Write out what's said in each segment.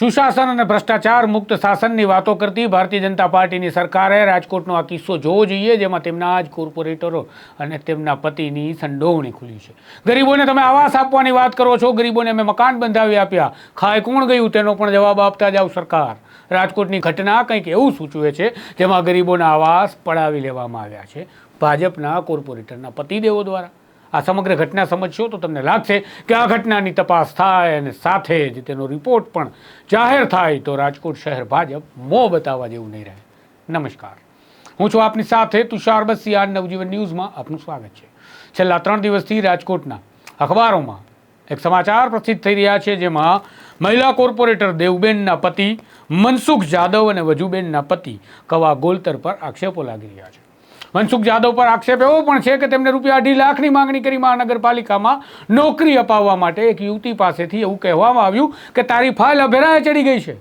સુશાસન અને ભ્રષ્ટાચાર મુક્ત શાસનની વાતો કરતી ભારતીય જનતા પાર્ટીની સરકારે રાજકોટનો આ કિસ્સો જોવો જોઈએ, જેમાં તેમના જ કોર્પોરેટરો અને તેમના પતિની સંડોવણી ખુલી છે. ગરીબોને તમે આવાસ આપવાની વાત કરો છો, ગરીબોને અમે મકાન બંધાવી આપ્યા. ખાય કોણ ગયું? તેનો પણ જવાબ આપતા જાઓ સરકાર. રાજકોટની ઘટના કંઈક એવું સૂચવે છે, જેમાં ગરીબોના આવાસ પડાવી લેવામાં આવ્યા છે. ભાજપના કોર્પોરેટરના પતિદેવો દ્વારા. આ સમગ્ર ઘટના સમજશો તો તમને લાગશે કે આ ઘટનાની તપાસ થાય અને સાથે જ તેનો રિપોર્ટ પણ જાહેર થાય તો રાજકોટ શહેર ભાજપ મોં બતાવવા જેવું નહીં રહે. નમસ્કાર. હું છું આપની સાથે તુષાર બસિયા નવજીવન ન્યૂઝમાં આપનું સ્વાગત છે. છેલ્લા ત્રણ દિવસથી રાજકોટના અખબારોમાં એક સમાચાર પ્રસિદ્ધ થઈ રહ્યા છે, જેમાં મહિલા કોર્પોરેટર દેવબેનના પતિ મનસુખ જાદવ અને વજુબેનના પતિ કવા ગોલતર પર આક્ષેપો લાગી રહ્યા છે. મનસુખ જાદવ પર આક્ષેપ એવો પણ છે કે તેમને રૂપિયા અઢી લાખની માંગણી કરી મહાનગરપાલિકામાં નોકરી અપાવવા માટે એક યુવતી પાસેથી એવું કહેવામાં આવ્યું કે તારી ફાઇલ અભેરાએ ચડી ગઈ છે.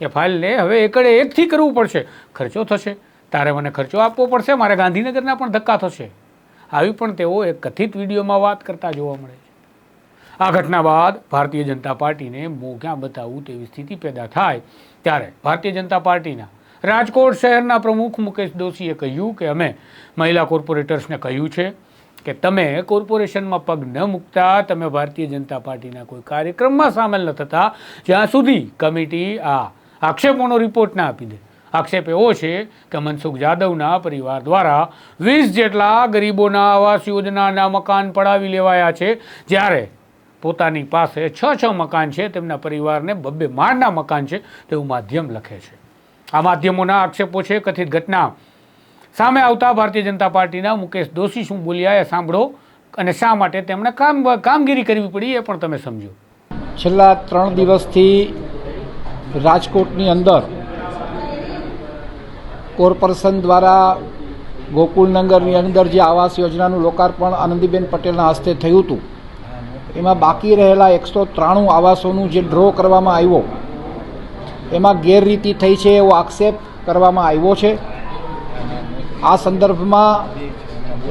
એ ફાઇલને હવે એકડે એકથી કરવું પડશે. ખર્ચો થશે. તારે મને ખર્ચો આપવો પડશે. મારે ગાંધીનગરના પણ ધક્કા થશે. આવી પણ તેઓ એક કથિત વિડીયોમાં વાત કરતા જોવા મળે છે. આ ઘટના બાદ ભારતીય જનતા પાર્ટીને મોં ક્યાં બતાવવું તેવી સ્થિતિ પેદા થાય. ત્યારે ભારતીય જનતા પાર્ટીના રાજકોટ શહેરના પ્રમુખ મુકેશ દોશીએ કહ્યું કે અમે મહિલા કોર્પોરેટર્સને કહ્યું છે કે તમે કોર્પોરેશનમાં પગ ન મૂકતા, તમે ભારતીય જનતા પાર્ટીના કોઈ કાર્યક્રમમાં સામેલ ન થતા, જ્યાં સુધી કમિટી આ આક્ષેપોનો રિપોર્ટ ના આપી દે. આક્ષેપ એવો છે કે મનસુખ જાદવના પરિવાર દ્વારા વીસ જેટલા ગરીબોના આવાસ યોજનાના મકાન પડાવી લેવાયા છે. જ્યારે પોતાની પાસે છ છ મકાન છે, તેમના પરિવારને બબ્બે માળના મકાન છે, તેવું માધ્યમ લખે છે. આ માધ્યમોના આક્ષેપો છે, કથિત ઘટના. સામે આવતા ભારતીય જનતા પાર્ટીના મુકેશ દોશી, શું બોલ્યા એ સાંભળો. અને શા માટે તેમણે કામ, કામગીરી કરવી પડી એ પણ તમે સમજો. છેલ્લા ત્રણ દિવસથી રાજકોટની અંદર કોર્પોરેશન દ્વારા ગોકુળનગરની અંદર જે આવાસ યોજનાનું લોકાર્પણ આનંદીબેન પટેલના હસ્તે થયું હતું, એમાં બાકી રહેલા એકસો ત્રાણું આવાસોનું જે ડ્રો કરવામાં આવ્યો એમાં ગેરરીતિ થઈ છે એવો આક્ષેપ કરવામાં આવ્યો છે. આ સંદર્ભમાં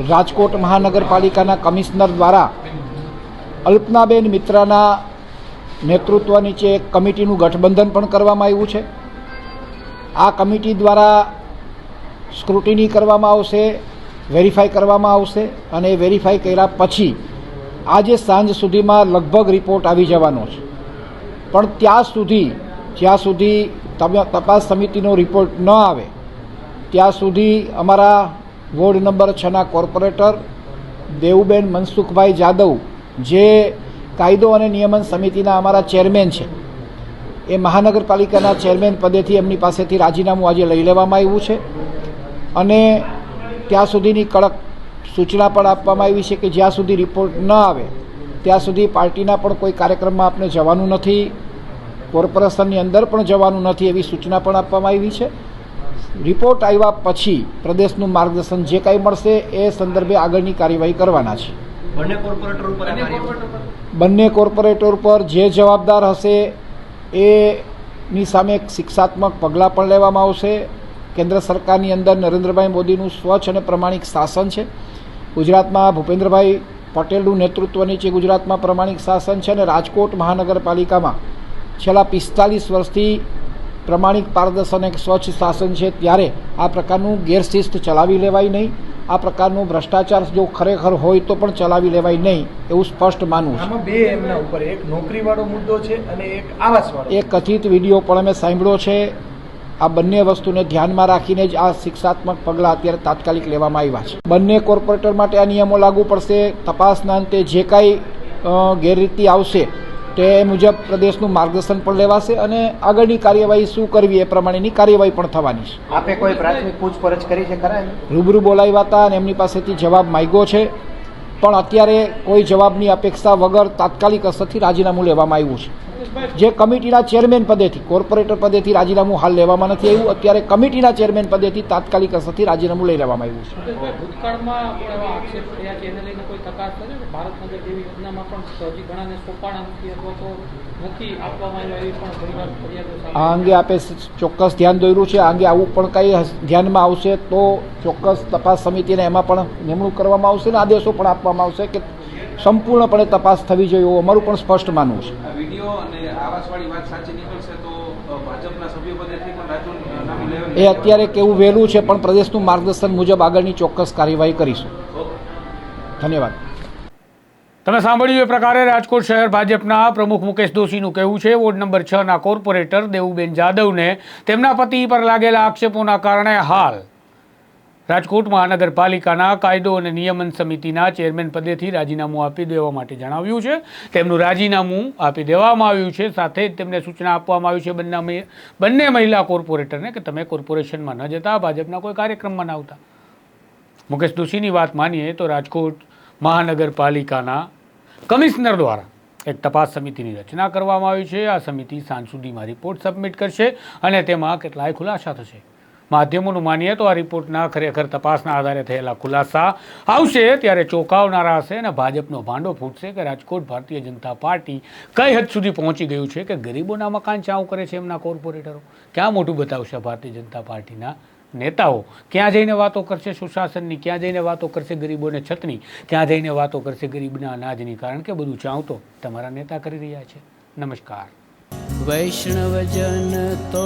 રાજકોટ મહાનગરપાલિકાના કમિશનર દ્વારા અલ્પનાબેન મિત્રાના નેતૃત્વ નીચે એક કમિટીનું ગઠબંધન પણ કરવામાં આવ્યું છે. આ કમિટી દ્વારા સ્ક્રુટિની કરવામાં આવશે, વેરીફાઈ કરવામાં આવશે અને વેરીફાઈ કર્યા પછી આજે સાંજ સુધીમાં લગભગ રિપોર્ટ આવી જવાનો છે. પણ ત્યાં સુધી જ્યાં સુધી તપાસ સમિતિનો રિપોર્ટ ન આવે, ત્યાં સુધી અમારા વોર્ડ નંબર છના કોર્પોરેટર દેવુબેન મનસુખભાઈ જાદવ, જે કાયદો અને નિયમન સમિતિના અમારા ચેરમેન છે, એ મહાનગરપાલિકાના ચેરમેન પદેથી એમની પાસેથી રાજીનામું આજે લઈ લેવામાં આવ્યું છે. અને ત્યાં સુધીની કડક સૂચના પણ આપવામાં આવી છે કે જ્યાં સુધી રિપોર્ટ ન આવે, ત્યાં સુધી પાર્ટીના પણ કોઈ કાર્યક્રમમાં આપણે જવાનું નથી. કોર્પોરેશનની અંદર પણ જવાનું નથી એવી સૂચના પણ આપવામાં આવી છે. રિપોર્ટ આવ્યા પછી પ્રદેશનું માર્ગદર્શન જે કાંઈ મળશે એ સંદર્ભે આગળની કાર્યવાહી કરવાના છે. બંને કોર્પોરેટર ઉપર આ કાર્યવાહી બંને કોર્પોરેટર પર જે જવાબદાર હશે એની સામે શિક્ષાત્મક પગલાં પણ લેવામાં આવશે. કેન્દ્ર સરકારની અંદર નરેન્દ્રભાઈ મોદીનું સ્વચ્છ અને પ્રમાણિક શાસન છે. ગુજરાતમાં ભૂપેન્દ્રભાઈ પટેલનું નેતૃત્વ નીચે ગુજરાતમાં પ્રમાણિક શાસન છે અને રાજકોટ મહાનગરપાલિકામાં છેલ્લા પિસ્તાલીસ વર્ષથી પ્રમાણિક પારદર્શન એક સ્વચ્છ શાસન છે ત્યારે આ પ્રકારનું ગેરશિસ્ત ચલાવી લેવાય નહીં. આ પ્રકારનું ભ્રષ્ટાચાર જો ખરેખર હોય તો પણ ચલાવી લેવાય નહીં એવું સ્પષ્ટ માનવું છે. બે એમના ઉપર એક નોકરીવાળો મુદ્દો છે અને એક આવાસવાળો. એ કથિત વીડિયો પણ અમે સાંભળ્યો છે. આ બંને વસ્તુને ધ્યાનમાં રાખીને જ આ શિક્ષાત્મક પગલાં અત્યારે તાત્કાલિક લેવામાં આવ્યા છે. બંને કોર્પોરેટર માટે આ નિયમો લાગુ પડશે. તપાસના અંતે જે કાંઈ ગેરરીતિ આવશે તે મુજબ પ્રદેશનું માર્ગદર્શન પણ લેવાશે અને આગળની કાર્યવાહી શું કરવી એ પ્રમાણેની કાર્યવાહી પણ થવાની છે. આપે કોઈ પ્રાથમિક પૂછપરછ કરી છે ખરા રૂબરૂ બોલાવ્યા હતા અને એમની પાસેથી જવાબ માંગ્યો છે. પણ અત્યારે કોઈ જવાબની અપેક્ષા વગર તાત્કાલિક અસરથી રાજીનામું લેવામાં આવ્યું છે. જે કમિટીના ચેરમેન પદેથી કોર્પોરેટર પદેથી રાજીનામું હાલ લેવામાં નથી આવ્યું. અત્યારે કમિટીના ચેરમેન પદેથી તાત્કાલિક અસરથી રાજીનામું લઈ લેવામાં આવ્યું છે. આ અંગે આપે ચોક્કસ ધ્યાન દોર્યું છે. આ અંગે આવું પણ કંઈ ધ્યાનમાં આવશે તો ચોક્કસ તપાસ સમિતિને એમાં પણ નિમણૂક કરવામાં આવશે અને આદેશો પણ આપવામાં આવશે કે સંપૂર્ણપણે તપાસ થવી જોઈએ એવું અમારું પણ સ્પષ્ટ માનવું છે. આ વીડિયો અને આવાસવાળી વાત સાચી નીકળશે તો અ, ભાજપના સભ્ય પદેથી પણ રાજુ નામ લેવા એ અત્યારે કેવું વહેલું છે પણ પ્રદેશનું માર્ગદર્શન મુજબ આગળની ચોક્કસ કાર્યવાહી કરીશું. ધન્યવાદ. તમે સાંભળ્યું એ પ્રકારે રાજકોટ શહેર ભાજપના પ્રમુખ મુકેશ દોશીનું કહેવું છે વોર્ડ નંબર છના કોર્પોરેટર દેવુબેન જાદવને તેમના પતિ પર લાગેલા આક્ષેપોના કારણે હાલ રાજકોટ મહાનગરપાલિકાના કાયદો અને નિયમન સમિતિના ચેરમેન પદેથી રાજીનામું આપી દેવા માટે જણાવ્યું છે. તેમનું રાજીનામું આપી દેવામાં આવ્યું છે. સાથે જ તેમને સૂચના આપવામાં આવી છે બંને બંને મહિલા કોર્પોરેટરને કે તમે કોર્પોરેશનમાં ન જતા, ભાજપના કોઈ કાર્યક્રમમાં ન આવતા. મુકેશ દોશીની વાત માનીએ તો રાજકોટ મહાનગરપાલિકાના કમિશનર દ્વારા એક તપાસ સમિતિની રચના કરવામાં આવી છે. આ સમિતિ સાંજ સુધીમાં રિપોર્ટ સબમિટ કરશે અને તેમાં કેટલાય ખુલાસા થશે. માધ્યમોનું માનીએ તો આ રિપોર્ટના ખરેખર તપાસના આધારે થયેલા ખુલાસા આવશે ત્યારે ચોંકાવનારા હશે અને ભાજપનો ભાંડો ફૂટશે કે રાજકોટ ભારતીય જનતા પાર્ટી કઈ હદ સુધી પહોંચી ગયું છે કે ગરીબોના મકાન ચાઉ કરે છે એમના કોર્પોરેટરો? ક્યાં મોટું બતાવશે ભારતીય જનતા પાર્ટીના નેતાઓ? ક્યાં જઈને વાતો કરશે સુશાસનની? ક્યાં જઈને વાતો કરશે ગરીબોને છતની? ક્યાં જઈને વાતો કરશે ગરીબના અનાજની? કારણ કે બધું ચાવતો તમારા નેતા કરી રહ્યા છે. નમસ્કાર. વૈષ્ણવજન તો